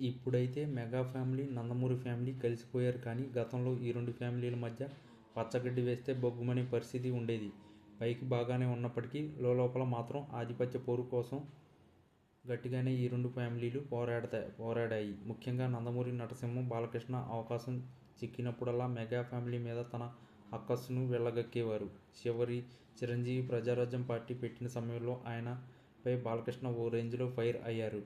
ఇప్పుడైతే mega family Nandamuri family కలిసిపోయారు కానీ గతంలో ఈ రెండు ఫ్యామిలీల మధ్య పచ్చగడ్డి వేస్తే బొగ్గుమనే పరిస్థితి ఉండేది. పైకి బాగానే ఉన్నప్పటికీ లోపల మాత్రం ఆధిపత్య పోరు కోసం గట్టిగానే ఈ రెండు ఫ్యామిలీలు పోరాడతాయి పోరాడాయి. ముఖ్యంగా నందమూరి నటసింహం బాలకృష్ణ అవకాశం చిక్కినప్పుడల్లా మెగా ఫ్యామిలీ మీద తన అక్కస్సును వెళ్ళగక్కేవారు. చివరి చిరంజీవి ప్రజారాజ్యం పార్టీ పెట్టిన సమయంలో ఆయనపై బాలకృష్ణ ఓ రేంజ్లో ఫైర్ అయ్యారు.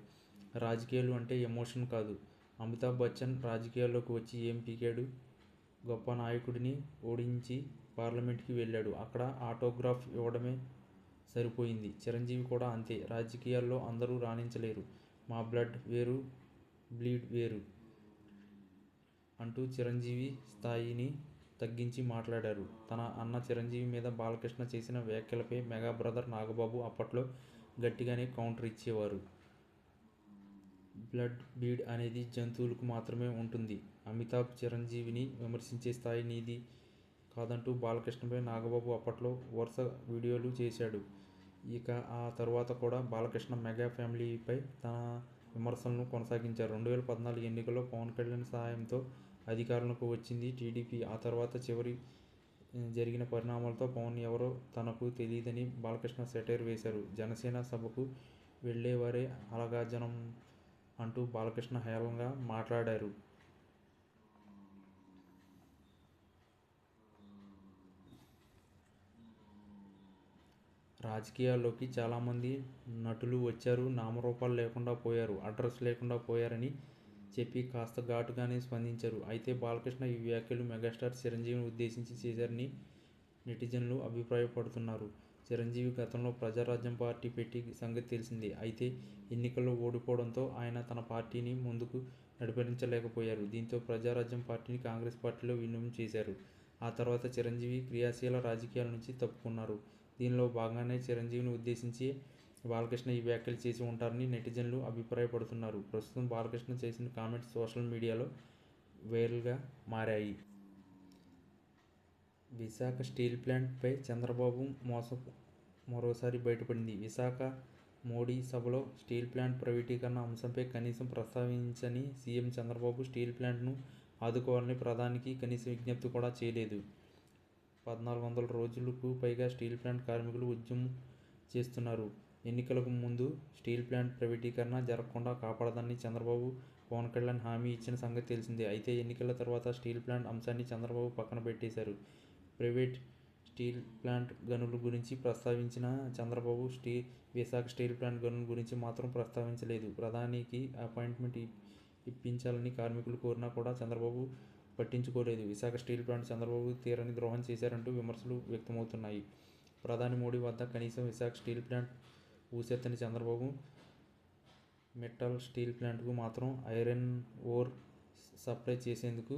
రాజకీయాలు అంటే ఎమోషన్ కాదు. అమితాబ్ బచ్చన్ రాజకీయాల్లోకి వచ్చి ఏం పీకాడు? గొప్ప నాయకుడిని ఓడించి పార్లమెంట్కి వెళ్ళాడు. అక్కడ ఆటోగ్రాఫ్ ఇవ్వడమే సరిపోయింది. చిరంజీవి కూడా అంతే. రాజకీయాల్లో అందరూ రాణించలేరు. మా బ్లడ్ వేరు బ్లీడ్ వేరు అంటూ చిరంజీవి స్థాయిని తగ్గించి మాట్లాడారు. తన అన్న చిరంజీవి మీద బాలకృష్ణ చేసిన వ్యాఖ్యలపై మెగా బ్రదర్ నాగబాబు అప్పట్లో గట్టిగానే కౌంటర్ ఇచ్చేవారు. బ్లడ్ బీడ్ అనేది జంతువులకు మాత్రమే ఉంటుంది. అమితాబ్ చిరంజీవిని విమర్శించే స్థాయి నీది కాదంటూ బాలకృష్ణపై నాగబాబు అప్పట్లో వరుస వీడియోలు చేశాడు. ఇక ఆ తర్వాత కూడా బాలకృష్ణ మెగా ఫ్యామిలీపై తన విమర్శలను కొనసాగించారు. రెండు వేల పద్నాలుగు ఎన్నికల్లో పవన్ కళ్యాణ్ సహాయంతో అధికారంలోకి వచ్చింది టీడీపీ. ఆ తర్వాత చివరి జరిగిన పరిణామాలతో పవన్ ఎవరో తనకు తెలియదని బాలకృష్ణ సెటైర్ వేశారు. జనసేన సభకు వెళ్ళేవారే అలగా జనం అంటూ బాలకృష్ణ హేళనగా మాట్లాడారు. రాజకీయాల్లోకి చాలామంది నటులు వచ్చారు నామరూపాలు లేకుండా పోయారు అడ్రస్ లేకుండా పోయారని చెప్పి కాస్త ఘాటుగానే స్పందించారు. అయితే బాలకృష్ణ ఈ వ్యాఖ్యలు మెగాస్టార్ చిరంజీవిని ఉద్దేశించి చేశారని నెటిజన్లు అభిప్రాయపడుతున్నారు. చిరంజీవి గతంలో ప్రజారాజ్యం పార్టీ పెట్టి సంగతి తెలిసిందే. అయితే ఎన్నికల్లో ఓడిపోవడంతో ఆయన తన పార్టీని ముందుకు నడిపించలేకపోయారు. దీంతో ప్రజారాజ్యం పార్టీని కాంగ్రెస్ పార్టీలో విలీనం చేశారు. ఆ తర్వాత చిరంజీవి క్రియాశీల రాజకీయాల నుంచి తప్పుకున్నారు. దీనిలో భాగంగానే చిరంజీవిని ఉద్దేశించి బాలకృష్ణ ఈ వ్యాఖ్యలు చేసి ఉంటారని నెటిజన్లు అభిప్రాయపడుతున్నారు. ప్రస్తుతం బాలకృష్ణ చేసిన కామెంట్స్ సోషల్ మీడియాలో వైరల్గా మారాయి. విశాఖ స్టీల్ ప్లాంట్పై చంద్రబాబు మోసం మరోసారి బయటపడింది. విశాఖ మోడీ సభలో స్టీల్ ప్లాంట్ ప్రైవేటీకరణ అంశంపై కనీసం ప్రస్తావించని సీఎం చంద్రబాబు స్టీల్ ప్లాంట్ను ఆదుకోవాలని ప్రధానికి కనీస విజ్ఞప్తి కూడా చేయలేదు. పద్నాలుగు వందల రోజులకు పైగా స్టీల్ ప్లాంట్ కార్మికులు ఉద్యమం చేస్తున్నారు. ఎన్నికలకు ముందు స్టీల్ ప్లాంట్ ప్రైవేటీకరణ జరగకుండా కాపాడదని చంద్రబాబు పవన్ కళ్యాణ్ హామీ ఇచ్చిన సంగతి తెలిసిందే. అయితే ఎన్నికల తర్వాత స్టీల్ ప్లాంట్ అంశాన్ని చంద్రబాబు పక్కన పెట్టేశారు. ప్రైవేట్ స్టీల్ ప్లాంట్ గనుల గురించి ప్రస్తావించిన చంద్రబాబు స్టీ విశాఖ స్టీల్ ప్లాంట్ గనుల గురించి మాత్రం ప్రస్తావించలేదు. ప్రధానికి అపాయింట్మెంట్ ఇప్పించాలని కార్మికులు కోరినా కూడా చంద్రబాబు పట్టించుకోలేదు. విశాఖ స్టీల్ ప్లాంట్ చంద్రబాబు తీరని ద్రోహం చేశారంటూ విమర్శలు వ్యక్తమవుతున్నాయి. ప్రధాని మోడీ వద్ద కనీసం విశాఖ స్టీల్ ప్లాంట్ ఊసెత్తని చంద్రబాబు మెటల్ స్టీల్ ప్లాంట్కు మాత్రం ఐరన్ ఓర్ సప్లై చేసేందుకు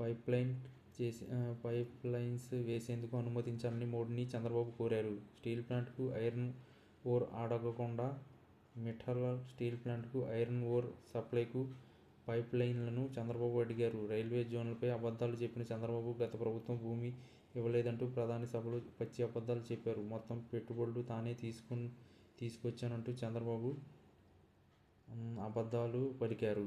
పైప్లైన్ చేసి పైప్ లైన్స్ వేసేందుకు అనుమతించాలని మోడీని చంద్రబాబు కోరారు. స్టీల్ ప్లాంట్కు ఐరన్ ఓర్ అడగకుండా మెటల్ స్టీల్ ప్లాంట్కు ఐరన్ ఓర్ సప్లైకు పైప్ లైన్లను చంద్రబాబు అడిగారు. రైల్వే జోన్లపై అబద్ధాలు చెప్పిన చంద్రబాబు గత ప్రభుత్వం భూమి ఇవ్వలేదంటూ ప్రధాని సభలో పచ్చి అబద్ధాలు చెప్పారు. మొత్తం పెట్టుబడులు తానే తీసుకుని తీసుకొచ్చానంటూ చంద్రబాబు అబద్ధాలు పలికారు.